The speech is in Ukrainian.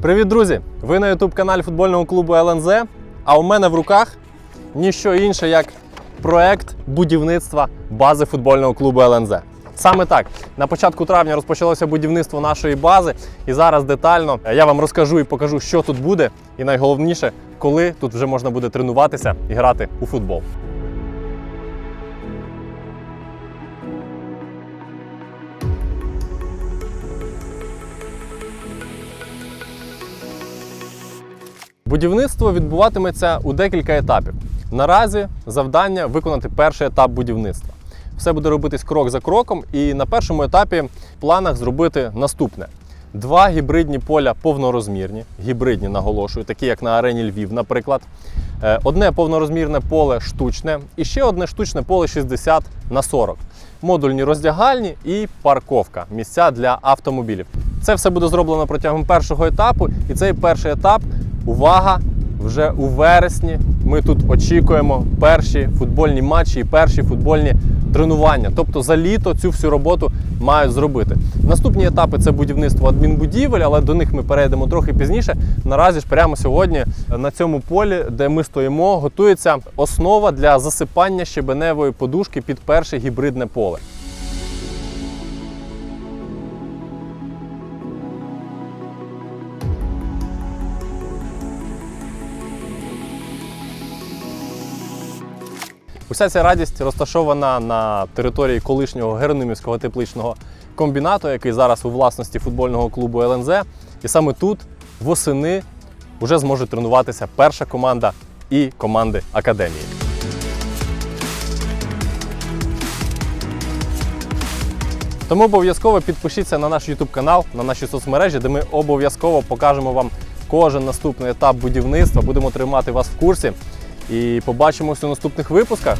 Привіт, друзі! Ви на youtube каналі футбольного клубу ЛНЗ. А у мене в руках ніщо інше, як проект будівництва бази футбольного клубу ЛНЗ. Саме так, на початку травня розпочалося будівництво нашої бази, і зараз детально я вам розкажу і покажу, що тут буде, і найголовніше, коли тут вже можна буде тренуватися і грати у футбол. Будівництво відбуватиметься у декілька етапів. Наразі завдання виконати перший етап будівництва. Все буде робитись крок за кроком, і на першому етапі в планах зробити наступне: два гібридні поля повнорозмірні, гібридні наголошую, такі як на арені Львів, наприклад. Е, Одне повнорозмірне поле штучне і ще одне штучне поле 60 на 40. Модульні роздягальні і парковка, місця для автомобілів. Це все буде зроблено протягом першого етапу, і цей перший етап, увага, вже у вересні ми тут очікуємо перші футбольні матчі і перші футбольні тренування. Тобто за літо цю всю роботу мають зробити. Наступні етапи це будівництво адмінбудівель, але до них ми перейдемо трохи пізніше. Наразі ж прямо сьогодні на цьому полі, де ми стоїмо, готується основа для засипання щебеневої подушки під перше гібридне поле. Уся ця радість розташована на території колишнього Геронимівського тепличного комбінату, який зараз у власності футбольного клубу ЛНЗ. І саме тут восени вже зможе тренуватися перша команда і команди академії. Тому обов'язково підпишіться на наш YouTube канал, на наші соцмережі, де ми обов'язково покажемо вам кожен наступний етап будівництва. Будемо тримати вас в курсі і побачимося у наступних випусках.